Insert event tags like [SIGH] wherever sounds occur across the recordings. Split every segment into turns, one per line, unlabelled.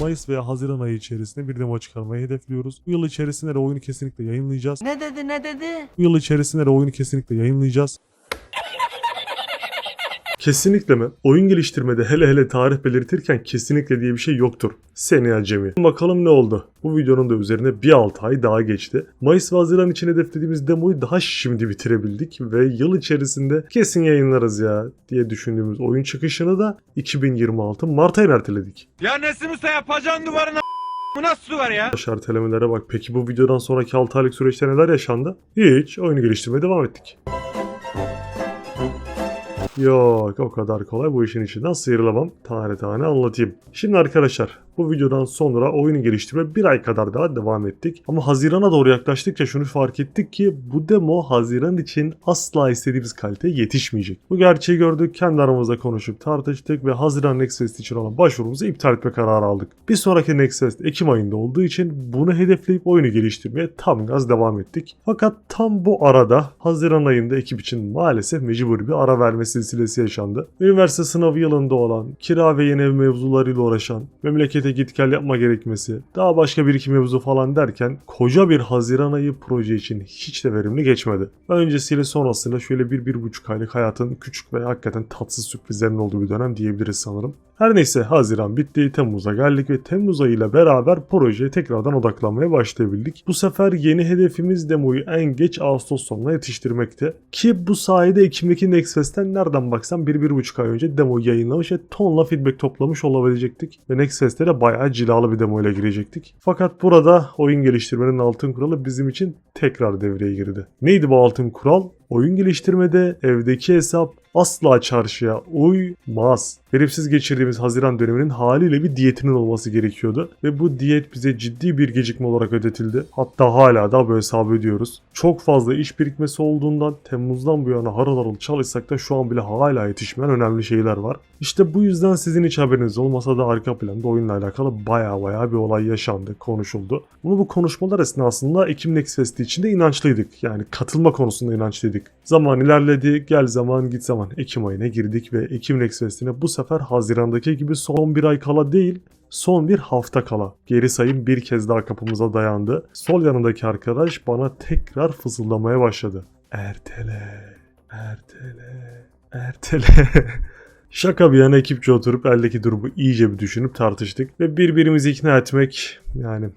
Mayıs veya Haziran ayı içerisinde bir demo çıkarmayı hedefliyoruz. Bu yıl içerisinde de oyunu kesinlikle yayınlayacağız.
Ne dedi ne dedi?
Bu yıl içerisinde de oyunu kesinlikle yayınlayacağız. Kesinlikle mi? Oyun geliştirmede hele hele tarih belirtirken kesinlikle diye bir şey yoktur. Seni acemi. Bakalım ne oldu? Bu videonun da üzerine bir 6 ay daha geçti. Mayıs ve Haziran için hedeflediğimiz demoyu daha şimdi bitirebildik ve yıl içerisinde kesin yayınlarız ya diye düşündüğümüz oyun çıkışını da 2026 Mart ayına erteledik.
Ya Nesim Usta yapacağın duvarına bu nasıl duvar ya?
Baş ertelemelere bak. Peki bu videodan sonraki 6 aylık süreçte neler yaşandı? Hiç. Oyunu geliştirmeye devam ettik. Yok o kadar kolay bu işin içinden sıyrılamam. Tane tane anlatayım. Şimdi arkadaşlar bu videodan sonra oyunu geliştirme bir ay kadar daha devam ettik. Ama Haziran'a doğru yaklaştıkça şunu fark ettik ki bu demo Haziran için asla istediğimiz kaliteye yetişmeyecek. Bu gerçeği gördük, kendi aramızda konuşup tartıştık ve Haziran Next Fest için olan başvurumuzu iptal etme kararı aldık. Bir sonraki Next Fest Ekim ayında olduğu için bunu hedefleyip oyunu geliştirmeye tam gaz devam ettik. Fakat tam bu arada Haziran ayında ekip için maalesef mecburi bir ara verme silsilesi yaşandı. Üniversite sınavı yılında olan, kira ve yeni ev mevzularıyla uğraşan, memlekete git gel yapma gerekmesi, daha başka bir iki mevzu falan derken koca bir Haziran ayı proje için hiç de verimli geçmedi. Öncesiyle sonrasıyla şöyle bir, bir buçuk aylık hayatın küçük ve hakikaten tatsız sürprizlerin olduğu bir dönem diyebiliriz sanırım. Her neyse Haziran bitti, Temmuz'a geldik ve Temmuz ayıyla beraber projeye tekrardan odaklanmaya başlayabildik. Bu sefer yeni hedefimiz demoyu en geç Ağustos sonuna yetiştirmekte. Ki bu sayede Ekim'deki Next Fest'ten nereden baksan 1-1,5 ay önce demoyu yayınlamış ve tonla feedback toplamış olabilecektik. Ve Next Fest'te de bayağı cilalı bir demo ile girecektik. Fakat burada oyun geliştirmenin altın kuralı bizim için tekrar devreye girdi. Neydi bu altın kural? Oyun geliştirmede evdeki hesap asla çarşıya uymaz. Herifsiz geçirdiğimiz Haziran döneminin haliyle bir diyetinin olması gerekiyordu. Ve bu diyet bize ciddi bir gecikme olarak ödetildi. Hatta hala da bu hesabı ödüyoruz. Çok fazla iş birikmesi olduğundan Temmuz'dan bu yana harıl harıl çalışsak da şu an bile hala yetişmeyen önemli şeyler var. İşte bu yüzden sizin hiç haberiniz olmasa da arka planda oyunla alakalı baya baya bir olay yaşandı, konuşuldu. Bunu bu konuşmalar esnasında Ekim Next Fest'i içinde inançlıydık. Yani katılma konusunda inançlıydık. Zaman ilerledi, gel zaman git zaman. Ekim ayına girdik ve Ekim Next Fest'ine bu sefer Haziran'daki gibi son bir ay kala değil, Son bir hafta kala geri sayım bir kez daha kapımıza dayandı. Sol yanındaki arkadaş bana tekrar fısıldamaya başladı. Ertele, ertele, ertele. [LAUGHS] Şaka bir yana ekipçe oturup eldeki durumu iyice bir düşünüp tartıştık ve birbirimizi ikna etmek yani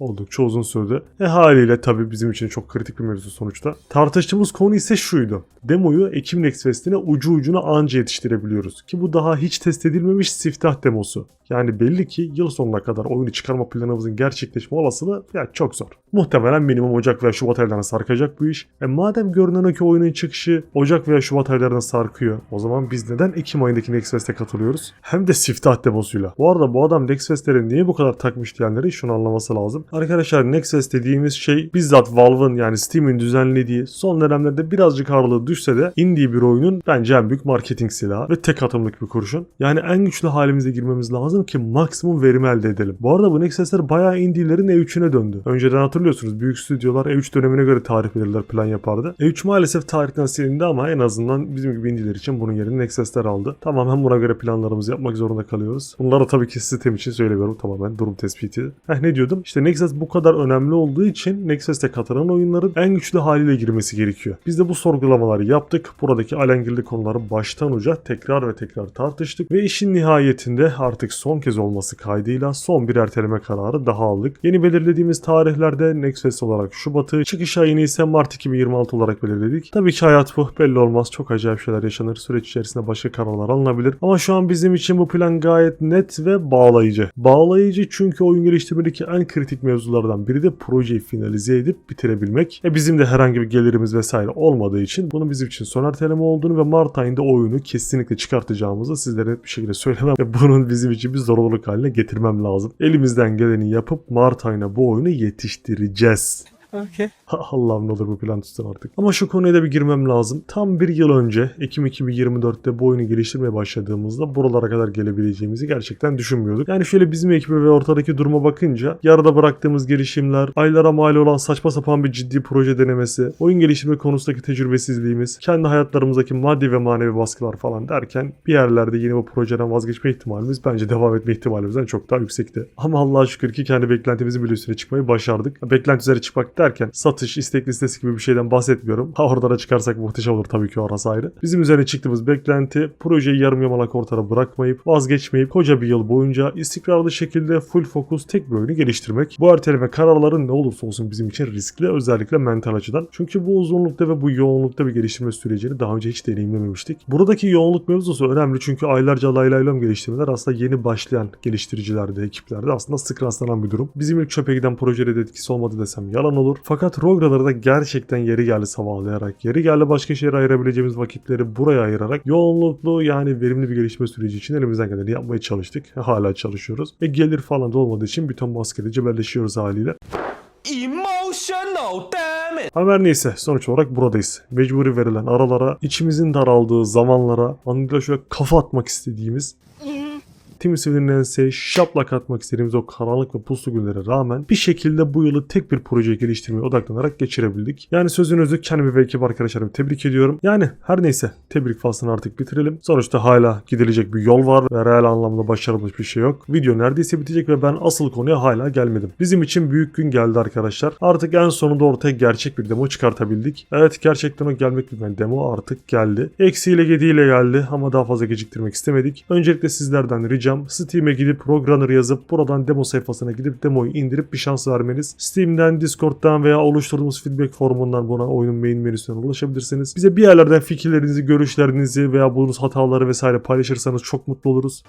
oldukça uzun sürdü. E haliyle tabii bizim için çok kritik bir mevzu sonuçta. Tartıştığımız konu ise şuydu. Demoyu Ekim Next Fest'ine ucu ucuna anca yetiştirebiliyoruz. Ki bu daha hiç test edilmemiş siftah demosu. Yani belli ki yıl sonuna kadar oyunu çıkarma planımızın gerçekleşme olasılığı ya çok zor. Muhtemelen minimum Ocak veya Şubat aylarına sarkacak bu iş. E madem görünen ki oyunun çıkışı Ocak veya Şubat aylarına sarkıyor. O zaman biz neden Ekim ayındaki Next Fest'e katılıyoruz? Hem de siftah demosuyla. Bu arada bu adam Next Fest'lere niye bu kadar takmış diyenleri şunu anlaması lazım. Arkadaşlar Next Fest dediğimiz şey bizzat Valve'ın yani Steam'in düzenlediği son dönemlerde birazcık ağırlığı düşse de indie bir oyunun bence en büyük marketing silahı ve tek atımlık bir kurşun. Yani en güçlü halimize girmemiz lazım ki maksimum verim elde edelim. Bu arada bu Next Fest'ler bayağı indie'lerin E3'üne döndü. Önceden hatırlıyorsunuz büyük stüdyolar E3 dönemine göre tarih verirler plan yapardı. E3 maalesef tarihten silindi ama en azından bizim gibi indie'ler için bunun yerini Next Fest'ler aldı. Tamamen buna göre planlarımızı yapmak zorunda kalıyoruz. Bunları tabii ki sistem için söylemiyorum tamamen durum tespiti. Heh ne diyordum? İşte Next Fest bu kadar önemli olduğu için Next Fest'e katılan oyunların en güçlü haliyle girmesi gerekiyor. Biz de bu sorgulamaları yaptık. Buradaki alengirli konuları baştan uca tekrar ve tekrar tartıştık ve işin nihayetinde artık son kez olması kaydıyla son bir erteleme kararı daha aldık. Yeni belirlediğimiz tarihlerde Next Fest olarak Şubat'ı, çıkış ayını ise Mart 2026 olarak belirledik. Tabii ki hayat bu. Belli olmaz. Çok acayip şeyler yaşanır. Süreç içerisinde başka kararlar alınabilir. Ama şu an bizim için bu plan gayet net ve bağlayıcı. Bağlayıcı çünkü oyun geliştirmedeki en kritik mevzulardan biri de projeyi finalize edip bitirebilmek. E bizim de herhangi bir gelirimiz vesaire olmadığı için bunun bizim için son erteleme olduğunu ve Mart ayında oyunu kesinlikle çıkartacağımızı sizlere bir şekilde söylemem ve bunun bizim için bir zorunluluk haline getirmem lazım. Elimizden geleni yapıp Mart ayına bu oyunu yetiştireceğiz.
Okay.
Allah'ım ne olur bu plan tutsun artık. Ama şu konuya da bir girmem lazım. Tam bir yıl önce Ekim 2024'te bu oyunu geliştirmeye başladığımızda buralara kadar gelebileceğimizi gerçekten düşünmüyorduk. Yani şöyle bizim ekibe ve ortadaki duruma bakınca yarıda bıraktığımız gelişimler, aylara mal olan saçma sapan bir ciddi proje denemesi, oyun geliştirme konusundaki tecrübesizliğimiz, kendi hayatlarımızdaki maddi ve manevi baskılar falan derken bir yerlerde yine bu projeden vazgeçme ihtimalimiz bence devam etme ihtimalimizden çok daha yüksekti. Ama Allah'a şükür ki kendi beklentimizin bile üstüne çıkmayı başardık. Beklenti üzere çıkmak derken satış, istek listesi gibi bir şeyden bahsetmiyorum. Ha oralara çıkarsak muhteşem olur tabii ki orası ayrı. Bizim üzerine çıktığımız beklenti projeyi yarım yamalak ortada bırakmayıp vazgeçmeyip koca bir yıl boyunca istikrarlı şekilde full fokus tek bir oyunu geliştirmek. Bu erteleme kararları ne olursa olsun bizim için riskli özellikle mental açıdan. Çünkü bu uzunlukta ve bu yoğunlukta bir geliştirme sürecini daha önce hiç deneyimlememiştik. Buradaki yoğunluk mevzusu önemli çünkü aylarca lay lay lom geliştirmeler aslında yeni başlayan geliştiricilerde, ekiplerde aslında sık rastlanan bir durum. Bizim ilk çöpe giden projede de etkisi olmadı desem yalan olur. Fakat Rograları da gerçekten yeri geldi sabahlayarak, yeri geldi başka şehre ayırabileceğimiz vakitleri buraya ayırarak yoğunluklu yani verimli bir gelişme süreci için elimizden geleni yapmaya çalıştık. Hala çalışıyoruz. Ve gelir falan da olmadığı için bir ton maskeli cebelleşiyoruz haliyle.
Emotional!
Haber neyse sonuç olarak buradayız. Mecburi verilen aralara, içimizin daraldığı zamanlara, anında şöyle kafa atmak istediğimiz Timothy'nin enseye şaplak atmak istediğimiz o karanlık ve puslu günlere rağmen bir şekilde bu yılı tek bir proje geliştirmeye odaklanarak geçirebildik. Yani sözünüzü kendimi ve ekip arkadaşlarımı tebrik ediyorum. Yani her neyse tebrik faslını artık bitirelim. Sonuçta hala gidilecek bir yol var ve reel anlamda başarılmış bir şey yok. Video neredeyse bitecek ve ben asıl konuya hala gelmedim. Bizim için büyük gün geldi arkadaşlar. Artık en sonunda ortaya gerçek bir demo çıkartabildik. Evet gerçekten o gelmek bilmeyen demo artık geldi. Eksiyle gediğiyle geldi ama daha fazla geciktirmek istemedik. Öncelikle sizlerden ricam Steam'e gidip Roadrunner yazıp buradan demo sayfasına gidip demoyu indirip bir şans vermeniz. Steam'den, Discord'dan veya oluşturduğumuz feedback formundan buna oyunun main menüsüne ulaşabilirsiniz. Bize bir yerlerden fikirlerinizi, görüşlerinizi veya bulduğunuz hataları vesaire paylaşırsanız çok mutlu oluruz.